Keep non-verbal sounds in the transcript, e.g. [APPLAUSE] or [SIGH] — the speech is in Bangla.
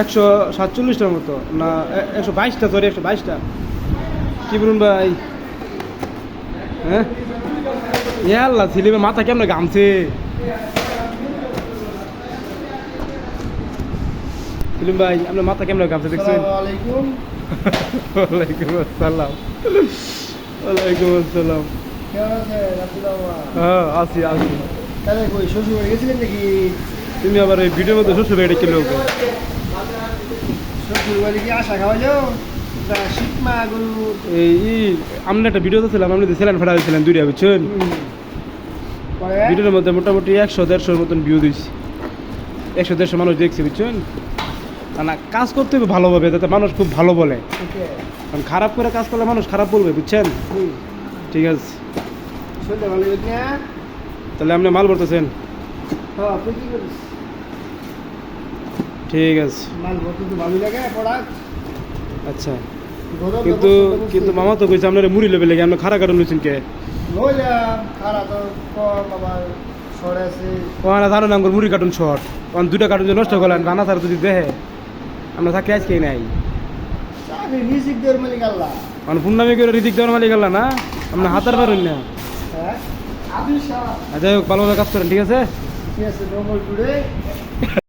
একশো সাতচল্লিশটার মতো না একশো বাইশটা সরি একশো বাইশটা। কি বলুন ভাই? হ্যাঁ? ইয়াল্লা ছেলে মাথা কেমন গামছে সেলিম ভাই আপনার মাথা কেমন গামছে দেখছেন? [LAUGHS] ওয়ালাইকুম আসসালাম। ওয়ালাইকুম আসসালাম। হ্যাঁ গেছিলেন নাকি? তুমি আবার এই ভিডিওর মধ্যে শ্বশুর বাড়ি কি এই একটা ভিডিও আপনি হয়েছিলেন দুইটা বুঝছেন? ভিডিওর মধ্যে মোটামুটি একশো দেড়শোর মতন ভিউ দিয়েছি। একশো দেড়শো মানুষ দেখছি বুঝছেন? না কাজ করতে হবে ভালোভাবে যাতে মানুষ খুব ভালো বলে। কারণ খারাপ করে কাজ করলে মানুষ খারাপ বলবে বুঝছেন? ঠিক আছে। তাহলে আপনি মাল বলতেছেন হ্যাঁ ঠিক আছে। লাগে আচ্ছা। কিন্তু কিন্তু মামা তো কইছে আপনার মুড়ি লেবে লেগে আপনি খারা কারণ লইছেন কে? ওখানে জানো না মুড়ি কার্টুন শর্ট। ওখানে দুটা কার্টুন যে নষ্ট করলেন রানা স্যার যদি দেহে। আমরা থাকি আজকে নাই। আল্লাহ। মানে পূর্ণামি করে রিদিক দেওয়ার মালিক গেল না? আপনি হাতার পারেন না। যাই হোক ভালোভাবে কাজ করেন ঠিক আছে? ঠিক আছে